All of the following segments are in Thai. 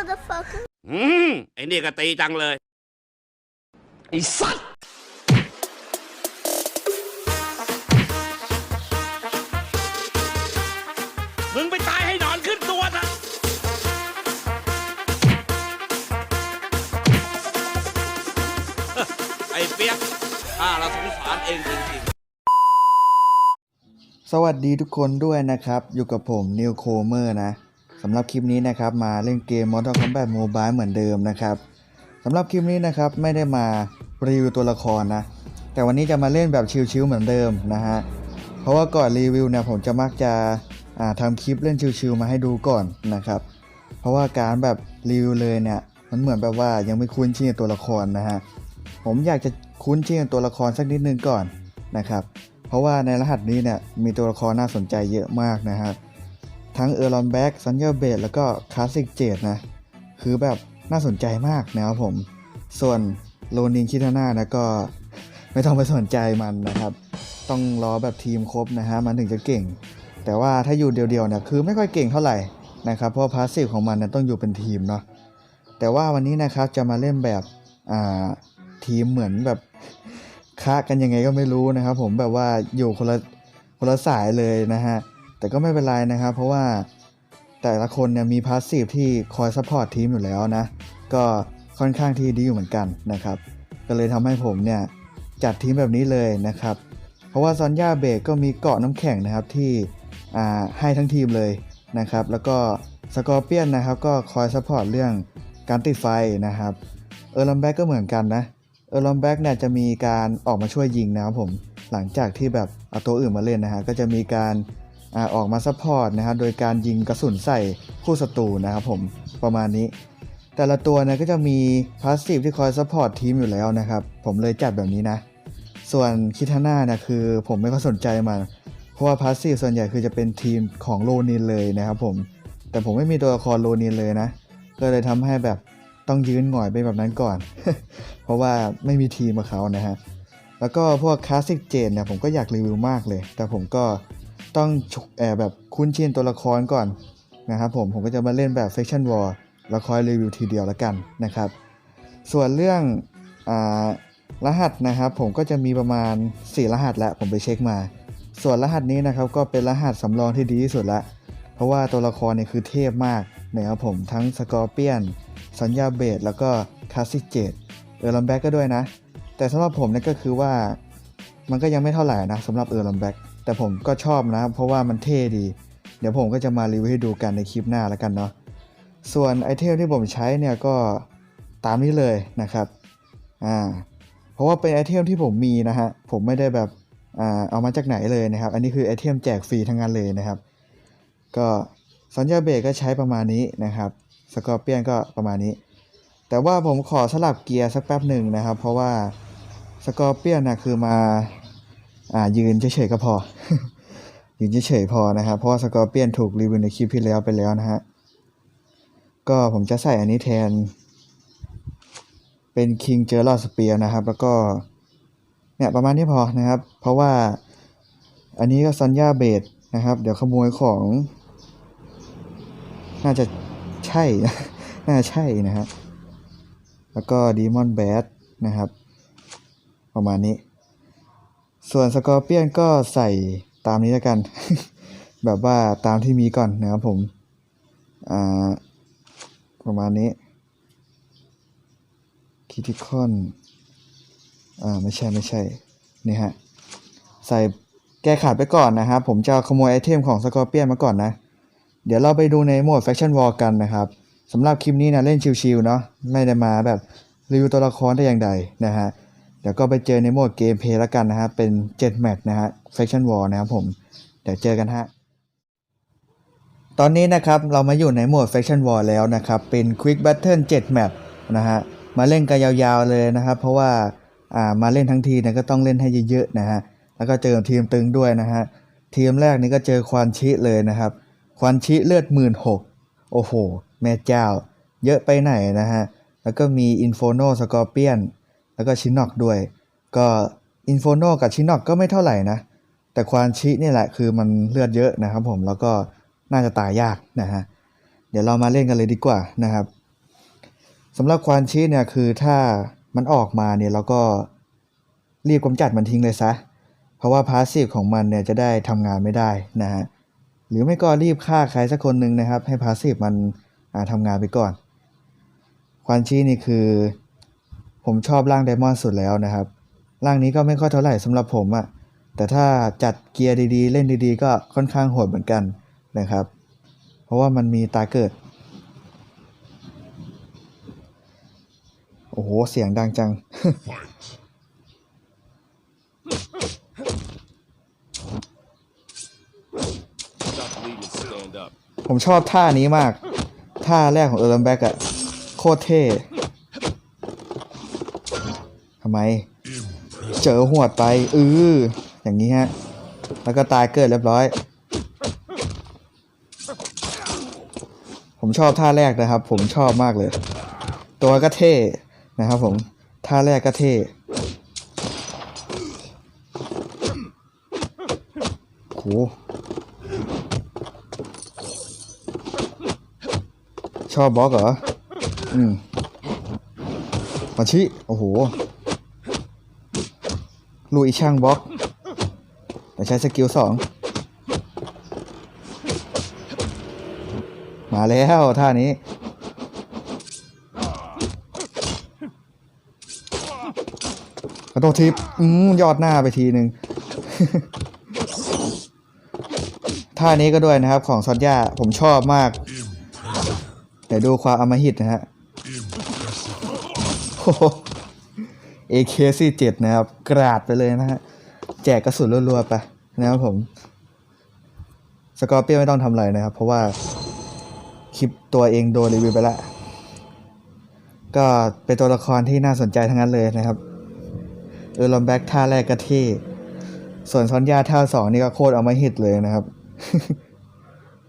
motherfucker. อืมไอ้นี่ก็ตีจังเลย ไอ้สัตว์มึงไปตายให้หนอนขึ้นตัวนะไอ้เปียกข้าเราสงสารเองจริงๆ สวัสดีทุกคนด้วยนะครับ อยู่กับผมนิวโคเมอร์นะ สำหรับคลิปนี้นะครับมาเล่นเกม Mortal Kombat Mobile เหมือนเดิมนะครับสำหรับคลิปนี้นะครับไม่ได้มารีวิวตัวละครนะ แต่วันนี้จะมาเล่นแบบชิลๆเหมือนเดิมนะฮะเพราะว่าก่อนรีวิวเนี่ยผมจะมักจะทำคลิปเล่นชิลๆมาให้ดูก่อนนะครับเพราะว่าการแบบรีวิวเลยเนี่ยมันเหมือนแบบว่ายังไม่คุ้นชินกับตัวละครนะฮะผมอยากจะคุ้นชินกับตัวละครสักนิดนึงก่อนนะครับเพราะว่าในรหัสนี้เนี่ยมีตัวละครน่าสนใจเยอะมากนะครับ ทั้งเออร์ลอนแบ็กซันเยอร์เบดแล้วก็คลาสสิกเจดนะ คือแบบน่าสนใจมากนะครับผม ส่วนโลนินคิทาน่านะก็ไม่ต้องไปสนใจมันนะครับ ต้องรอแบบทีมครบนะฮะมันถึงจะเก่ง แต่ว่าถ้าอยู่เดียวๆเนี่ยคือไม่ค่อยเก่งเท่าไหร่นะครับเพราะพาสซีฟของมันเนี่ยต้องอยู่เป็นทีมเนาะแต่ว่าวันนี้นะครับจะมาเล่นแบบอ่าทีมเหมือนแบบค้ากันยังไงก็ไม่รู้นะครับ ผมแบบว่าอยู่คนละคนละสายเลยนะฮะ แต่ก็ไม่เป็นไรนะครับ เพราะว่าแต่ละคนเนี่ยมีพาสซีฟที่คอยซัพพอร์ตทีมอยู่แล้วนะ ก็ค่อนข้างที่ดีอยู่เหมือนกันนะครับ ก็เลยทำให้ผมเนี่ยจัดทีมแบบนี้เลยนะครับ เพราะว่าซอนย่าเบกก็มีเกาะน้ำแข็งนะครับที่ให้ทั้งทีมเลยนะครับ แล้วก็สกอร์เปียนนะครับก็คอยซัพพอร์ตเรื่องการติดไฟนะครับเออร์ลัมแบ็กก็เหมือนกันนะเออร์ลอมแบ็กเนี่ยจะมีการออกมาช่วยยิงนะครับผมหลังจากที่แบบเอาตัวอื่นมาเล่นนะฮะก็จะมีการ อออกมาซัพพอร์ตนะครับโดยการยิงกระสุนใส่คู่ศัตรูนะครับผมประมาณนี้ แต่ละตัวเนี่ยก็จะมีพาสซีฟที่คอยซัพพอร์ตทีมอยู่แล้วนะครับผมเลยจัดแบบนี้นะ ส่วนคิทาน่าเนี่ยคือผมไม่ค่อยสนใจมันเพราะว่าพาสซีฟส่วนใหญ่คือจะเป็นทีมของโลนินเลยนะครับผมแต่ผมไม่มีตัวละครโลนินเลยนะ ก็เลยทำให้แบบต้องยืนหงอยไปแบบนั้นก่อน เพราะว่าไม่มีทีมกับเขานะฮะแล้วก็พวกคลาสสิกเจนเนี่ยผมก็อยากรีวิวมากเลย แต่ผมก็ ต้องฉุกแอบแบบคุ้นชินตัวละครก่อนนะครับผมผมก็จะมาเล่นแบบ Faction War แล้วคอยรีวิวทีเดียวแล้วกันนะครับ ส่วนเรื่องอรหัสนะครับผมก็จะมีประมาณ 4 รหัสแล้วผมไปเช็คมา ส่วนรหัสนี้นะครับก็เป็นรหัสสำรองที่ดีที่สุดละเพราะว่าตัวละครเนี่ยคือเทพมากนะครับผมทั้งสกอร์เปียนสัญญาเบดแล้วก็คาสิเจดเออร์ลัมแบ็กก็ด้วยนะ แต่สำหรับผมเนี่ยก็คือว่ามันก็ยังไม่เท่าไหร่นะสำหรับเออร์ลัมแบ็ก แต่ผมก็ชอบนะ เพราะว่ามันเท่ดี เดี๋ยวผมก็จะมารีวิวให้ดูกันในคลิปหน้าแล้วกันเนาะส่วนไอเทมที่ผมใช้เนี่ยก็ตามนี้เลยนะครับอ่าเพราะว่าเป็นไอเทมที่ผมมีนะฮะผมไม่ได้แบบอ่าเอามาจากไหนเลยนะครับ อันนี้คือไอเทมแจกฟรีทั้งนั้นเลยนะครับ ก็สัญญาเบรกก็ใช้ประมาณนี้นะครับสกอร์เปียนก็ประมาณนี้ แต่ว่าผมขอสลับเกียร์สักแป๊บหนึ่งนะครับ เพราะว่าสกอร์เปียนนะคือมา อ่ายืนเฉยๆก็พอ ยืนเฉยๆพอนะครับ เพราะว่าสกอร์เปียนถูกรีวิวในคลิปที่แล้วไปแล้วนะฮะ ก็ผมจะใส่อันนี้แทน เป็น King j e r a l Spear นะครับ แล้วก็เนี่ยประมาณนี้พอนะครับ เพราะว่าอันนี้ก็ซันย่าเบดนะครับ เดี๋ยวขโมยของ น่าจะใช่ น่าใช่นะฮะแล้วก็ดีมอนแบดนะครับ ประมาณนี้ ส่วนสกอร์เปียนก็ใส่ตามนี้แล้วกัน แบบว่าตามที่มีก่อนนะครับผม อ่า ประมาณนี้คิติคอน อ่า ไม่ใช่ไม่ใช่ นี่ฮะ ใส่แก้ขาดไปก่อนนะครับ ผมจะขโมยไอเทมของสกอร์เปียนมาก่อนนะ เดี๋ยวเราไปดูในโหมด Faction War กันนะครับสำหรับคลิปนี้นะเล่นชิวๆเนาะไม่ได้มาแบบรีวิวตัวละครแต่อย่างใดนะฮะ เดี๋ยวก็ไปเจอในโหมดเกมเพลย์แล้วกันนะฮะเป็น7แมตช์นะฮะ Faction War นะครับผมเดี๋ยวเจอกันฮะตอนนี้นะครับเรามาอยู่ในโหมด Faction War แล้วนะครับเป็น Quick Battle 7แมตช์นะฮะมาเล่นกันยาวๆเลยนะครับ เพราะว่าอ่ามาเล่นทั้งทีเนี่ยก็ต้องเล่นให้เยอะๆนะฮะแล้วก็เจอทีมตึงด้วยนะฮะทีมแรกนี่ก็เจอควานชิเลยนะครับควันชิเลือดหมื่นหกโอ้โห แม่เจ้า เยอะไปไหนนะฮะแล้วก็มีอินโฟโนสกอร์เปียน แล้วก็ชินอกด้วย ก็อินโฟโนกับชินอกก็ไม่เท่าไหร่นะ แต่ควานชินี่แหละคือมันเลือดเยอะนะครับผมแล้วก็น่าจะตายยากนะฮะเดี๋ยวเรามาเล่นกันเลยดีกว่านะครับสำหรับควานชีเนี่ยคือถ้ามันออกมาเนี่ยเราก็รีบกำจัดมันทิ้งเลยซะ เพราะว่าพาสซีฟของมันเนี่ยจะได้ทำงานไม่ได้นะฮะหรือไม่ก็รีบฆ่าใครสักคนหนึ่งนะครับ ให้พาสซีฟมันอ่าทำงานไปก่อน ควานชีนี่คือ ผมชอบร่างไดมอนด์สุดแล้วนะครับ ร่างนี้ก็ไม่ค่อยเท่าไหร่สำหรับผมอะแต่ถ้าจัดเกียร์ดีๆ เล่นดีๆ ก็ค่อนข้างโหดเหมือนกันนะครับ เพราะว่ามันมีตาเกิด โอ้โห เสียงดังจัง ผมชอบท่านี้มาก ท่าแรกของเออร์ลแบ็กอะโคตรเท่ำไม เจอหวดไปอืออย่างนี้ฮะ แล้วก็ตายเกิดเรียบร้อย ผมชอบท่าแรกนะครับ ผมชอบมากเลย ตัวก็เท่นะครับผม ท่าแรกก็เท่โหชอบบล็อกเหรอ อืมมาชิ โอ้โห ลุยช่างบล็อก แต่ใช้สกิลสองมาแล้วท่านี้กระโดดทิปอืมยอดหน้าไปทีหนึ่งท่านี้ก็ด้วยนะครับของซอดย่าผมชอบมากเดี๋ยวดูความอำมหิตนะฮะโอ้ AK47 นะครับ กราดไปเลยนะฮะ แจกกระสุนรัวๆไปนะครับผม สกอร์เปียไม่ต้องทำอะไรนะครับ เพราะว่าคลิปตัวเองโดนรีวิวไปแล้วก็เป็นตัวละครที่น่าสนใจทั้งนั้นเลยนะครับเออร์ลอมแบ็กท่าแรกก็เท่ส่วนซอนยาท่าสองนี่ก็โคตรเอามาฮิตเลยนะครับ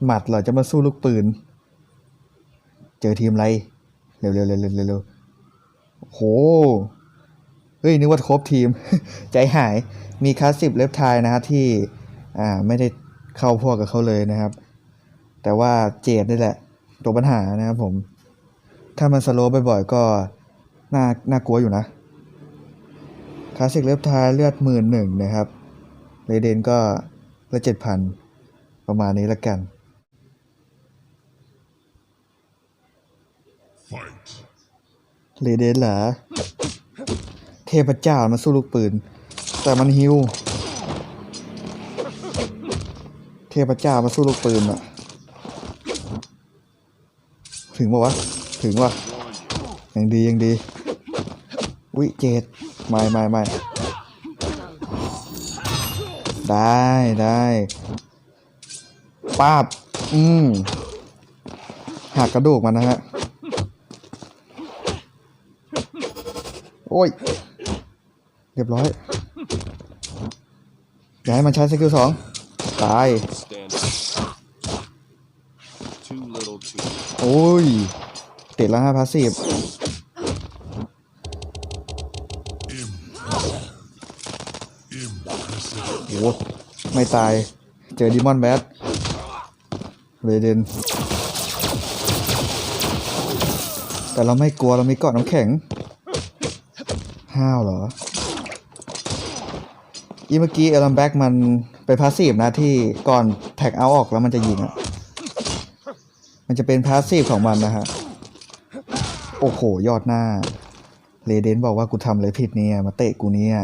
หมัดเหรอจะมาสู้ลูกปืน เจอทีมไร เร็วๆๆๆเร็วๆโห เฮ้ยนึกว่าครบทีม ใจหายมีคลาสสิบเล็บทายนะฮะที่อ่าไม่ได้เข้าพวกกับเขาเลยนะครับ แต่ว่าเจดนี่แหละตัวปัญหานะครับผม ถ้ามันสโลว์บ่อยๆก็น่าน่ากลัวอยู่นะคลาสสิกเล็บทายเลือดหมื่นหนึ่งนะครับเรเดนก็เลือดเจ็ดพันประมาณนี้ละกันเรเดนเหรอ เทพเจ้ามาสู้ลูกปืน แต่มันฮิวเทพเจ้ามาสู้ลูกปืนอะถึงปะวะ ถึงวะยังดียังดีวิเจดไม่ไม่ไม่ได้ได้ป้าบ อืมหักกระดูกมันนะฮะ โอ้ย เรียบร้อย อย่าให้มันใช้สกิลสองตาย โอ้ย ติดแล้วฮะพาสซีฟโอ้ไม่ตาย เจอดิมอนแบทเรเดน แต่เราไม่กลัวเรามีเกาะน้ำแข็ง ห้าวเหรอ อีเมื่อกี้เอลัมแบ็กมันเป็นพาสซีฟนะที่ก่อนแท็กเอาออกแล้วมันจะยิงอะมันจะเป็นพาสซีฟของมันนะฮะ โอ้โห ยอดหน้าเรเดนบอกว่ากูทำอะไรผิดเนี่ย มาเตะกูเนี่ย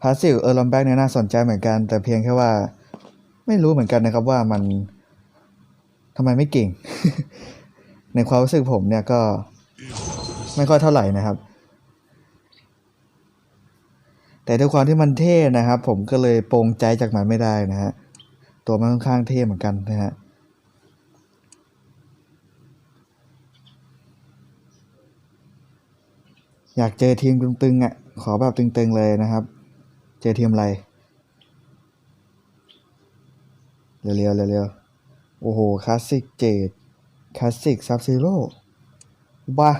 พาสซีฟเออร์ลอมแบ็กเนี่ยน่าสนใจเหมือนกัน แต่เพียงแค่ว่า ไม่รู้เหมือนกันนะครับว่ามันทำไมไม่เก่ง ในความรู้สึกผมเนี่ยก็ ไม่ค่อยเท่าไหร่นะครับ แต่ด้วยความที่มันเท่นะครับ ผมก็เลยปรงใจจากมันไม่ได้นะฮะตัวมันค่อนข้างเท่เหมือนกันนะฮะอยากเจอทีมตึงๆอะขอแบบตึงๆเลยนะครับ เจอทีมอะไรเร็วๆเร็วๆโอ้โหคลาสสิกเจดคลาสสิกซับซีโร่บ้า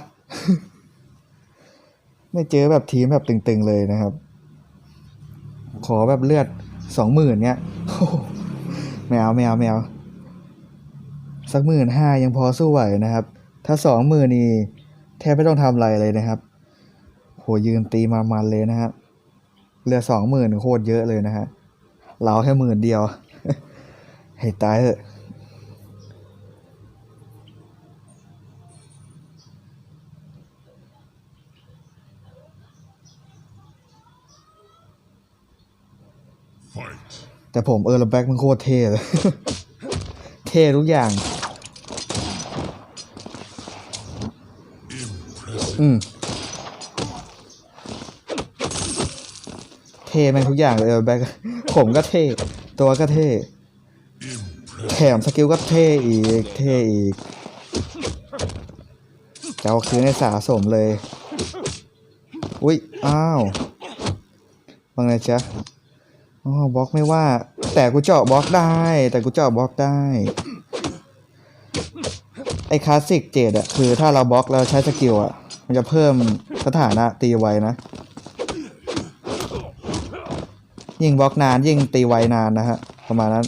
ไม่เจอแบบทีมแบบตึงๆเลยนะครับ ขอแบบเลือดสองหมื่นเนี้ยโอ้โหไม่เอาไม่เอาไม่เอาสักหมื่นห้ายังพอสู้ไหวนะครับ ถ้าสองหมื่นนี่แทบไม่ต้องทำอะไรเลยนะครับ โหยืนตีมามันเลยนะฮะเหลือสองหมื่นโคตรเยอะเลยนะฮะเราแค่หมื่นเดียว ให้ตายเถอะ แต่ผมเออร์แบ็กมันโคตรเท่เลย เท่ทุกอย่าง อืม เท่แม่งทุกอย่างเลยเออร์แบ็กผมก็เท่ ตัวก็เท่แถมสกิลก็เท่อีก เท่อีกจะเอาคืนให้สะสมเลย อุ๊ยอ้าวว่าไงจ๊ะ อ๋อบล็อกไม่ว่า แต่กูเจาะบล็อกได้ แต่กูเจาะบล็อกได้ ไอคลาสสิกเจดอะคือถ้าเราบล็อกแล้วใช้สกิลอะมันจะเพิ่มสถานะตีไวนะ ยิ่งบล็อกนานยิ่งตีไวนานนะฮะ ประมาณนั้น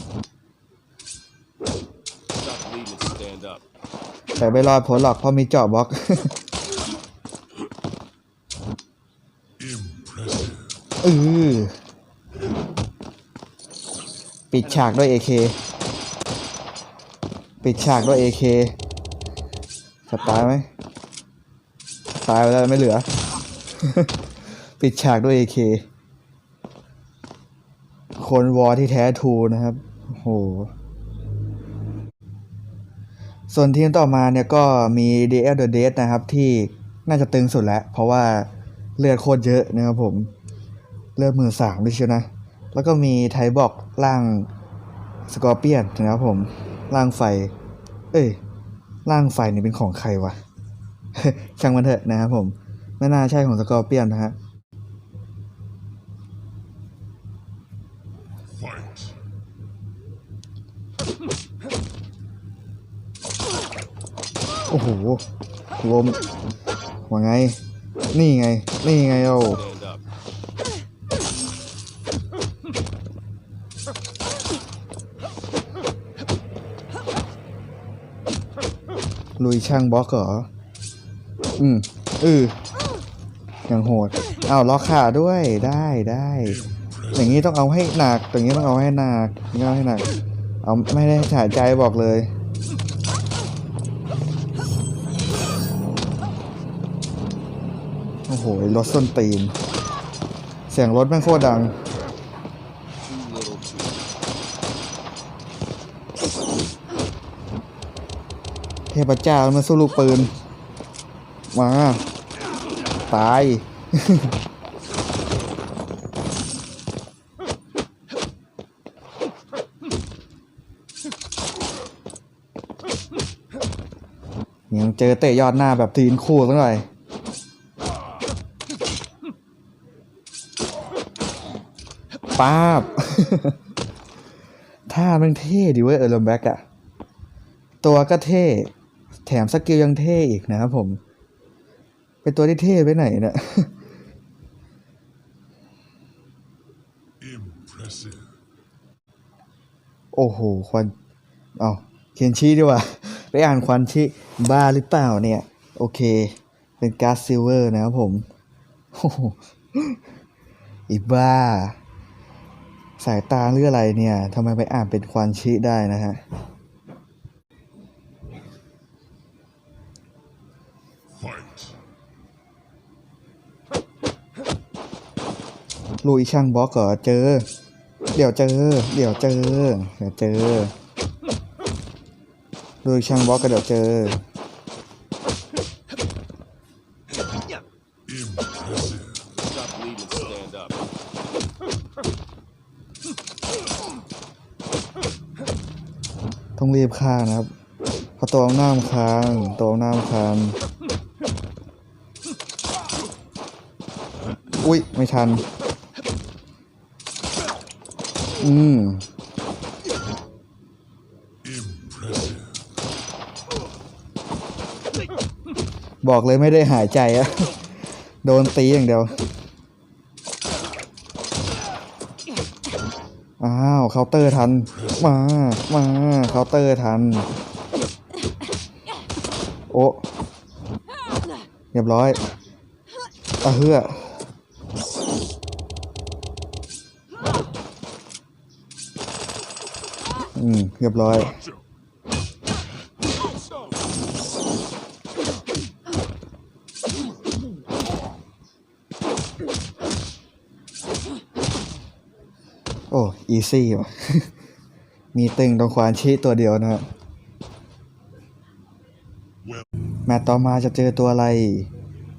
แต่ไม่รอดผลหรอกเพราะมีเจาะบล็อกเออ ปิดฉากด้วย AK ปิดฉากด้วย AK จะตายไหมตายไปแล้วไม่เหลือ ปิดฉากด้วย AK คนวอที่แท้ทูนะครับโอ้โหส่วนทีมต่อมาเนี่ยก็มี DL The Dead นะครับที่น่าจะตึงสุดแล้ว เพราะว่าเลือดโคตรเยอะนะครับผม เลือดมือสามด้วยเชียวนะ แล้วก็มีไทบอก ร่างสกอร์เปียนนะครับผม ร่างไฟ เอ้ย ร่างไฟนี่เป็นของใครวะ ช่างมันเถอะนะครับผม ไม่น่าใช่ของสกอร์เปียนนะฮะโอ้โหลมว่าไง นี่ไง นี่ไงเร ลุยช่างบล็อกเหรอ อืมเอออย่างโหดอ้าวล็อกขาด้วยได้ได้ อย่างนี้ต้องเอาให้หนักอย่างนี้ต้องเอาให้หนักอย่างนี้เอาให้หนัก เอาไม่ได้ถ่ายใจบอกเลย โอ้โหรถส้นตีน เสียงรถแม่งโคตรดัง ทพเจ้ามาสู้ลูกปืน มา ตาย ยังเจอเตะยอดหน้าแบบตีนคู่สักหน่อยป้าบท่ามันเท่ดีเว้ยเออร์ลมแบ็กอะตัวก็เท่ ถมสกิลยังเท่อีกนะครับผม เป็นตัวที่เท่ไปไหนเนี่ยโอ้โห ควัน เอาเขียนชี้ดีกว่า ไปอ่านควันชี้บ้าหรือเปล่าเนี่ย โอเค เป็นการ์ดซิลเวอร์นะครับผมโอ้โหอีบ้า สายตาหรืออะไรเนี่ยทำไมไปอ่านเป็นควันชี้ได้นะฮะ ลุยช่างบล็อกเหรอเจอ เดี๋ยวเจอ เดี๋ยวเจอ เดี๋ยวเจอลุยช่างบล็อกก็เดี๋ยวเจอ ต้องรีบฆ่านะครับพราะตัวหน้ามนค้างตัวหน้ามนค้างอุ้ย ไม่ทัน อืมบอกเลยไม่ได้หายใจอะโดนตีอย่างเดียว อ้าวเคาน์เตอร์ทัน มา มาเคาน์เตอร์ทัน โอ้เรียบร้อยอะเฮือ อืมเรียบร้อย โอ้ อีซี่ว่ะ มีตึงตรงควานชี้ตัวเดียวนะครับแมตต์ต่อมาจะเจอตัวอะไร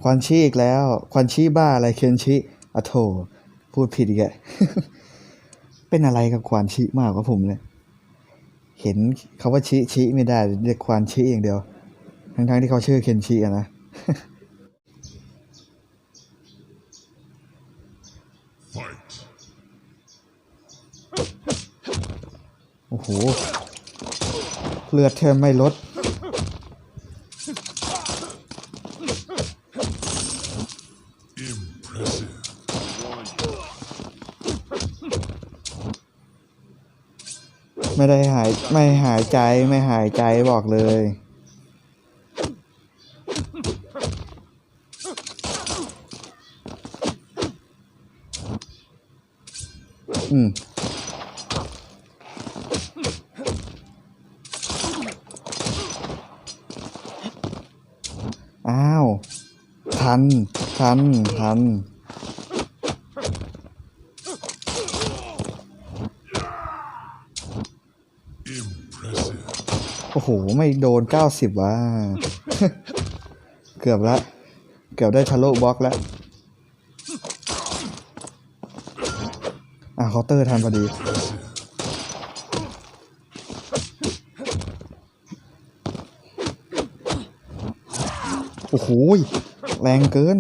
ควานชี้อีกแล้ว ควานชี้บ้าอะไรเคนชิอะโถ พูดผิดอีกเป็นอะไรกับควานชี้มากกว่าผมเลย เห็นเขาว่าชี้ชี้ไม่ได้เรียกควานชี้อย่างเดียว ทั้งๆที่เขาชื่อเคนชิอะนะ Fight. โอ้โห เลือดแทบไม่ลด ไม่ได้หายไม่หายใจไม่หายใจบอกเลย อืมอ้าว ทัน ทัน ทัน โอ้โห ไม่โดนเก้าสิบว่ะ เกือบละ เกือบได้ทะลุบล็อกแล้ว อะเคาน์เตอร์ทันพอดีโอ้โห แรงเกิน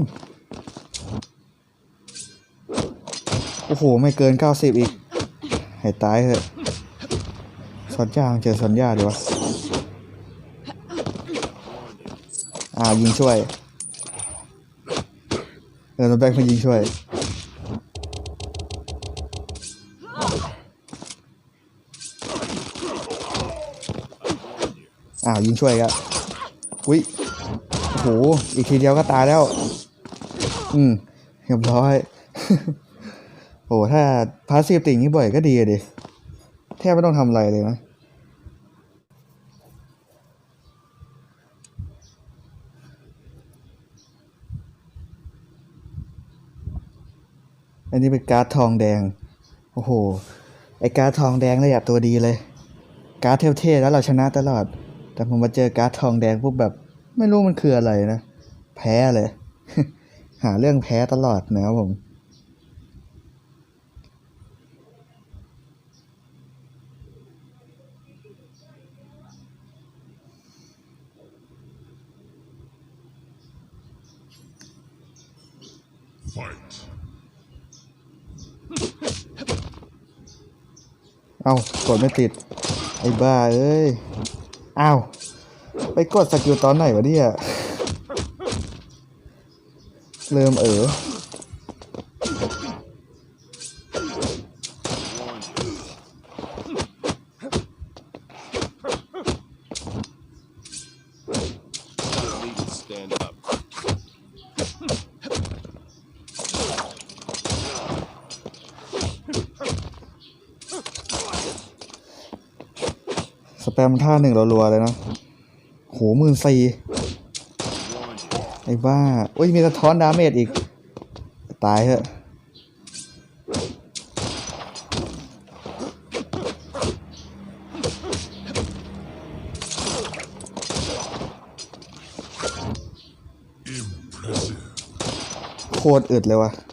โอ้โห ไม่เกินเก้าสิบอีก ให้ตายเถอะสัญญาเจอสัญญาดีวะ อ่ายิงช่วยเออตัวแบกมายิงช่วยอ่าวยิงช่วยกันอุ้ยโอ้โหอีกทีเดียวก็ตายแล้ว อืมเรียบร้อยโอ้ถ้าพาสซีฟติ่งนี้บ่อยก็ดีอะดิแทบไม่ต้องทำอะไรเลยนะ อันนี้เป็นการ์ดทองแดง โอ้โห ไอการ์ดทองแดงเลยอะตัวดีเลย การ์ดเท่ๆแล้วเราชนะตลอด แต่ผมมาเจอการ์ดทองแดงปุ๊บแบบ ไม่รู้มันคืออะไรนะ แพ้เลย หาเรื่องแพ้ตลอดนะครับผม Fight. เอ้ากดไม่ติด ไอ้บ้าเอ้ยเอ้าไปกดสกิลตอนไหนวะเนี่ย เริ่มเออ สแปมท่าหนึ่งรัวๆเลยนะโหหมื่นสี่ไอ้บ้าอุ้ยมีสะท้อนดาเมจอีก ตายเหอะโคตรอึดเลยวะอื้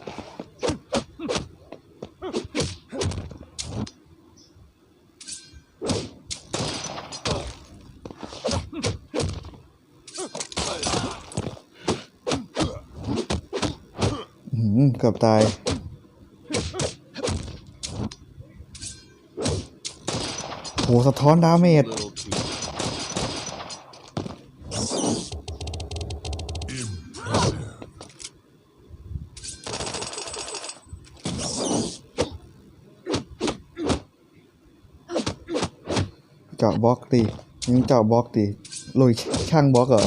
เกือบตาย โห สะท้อนดาเมจเจาะบล็อกดิยิงเจาะบล็อกดิลุยช่างบล็อกเหรอ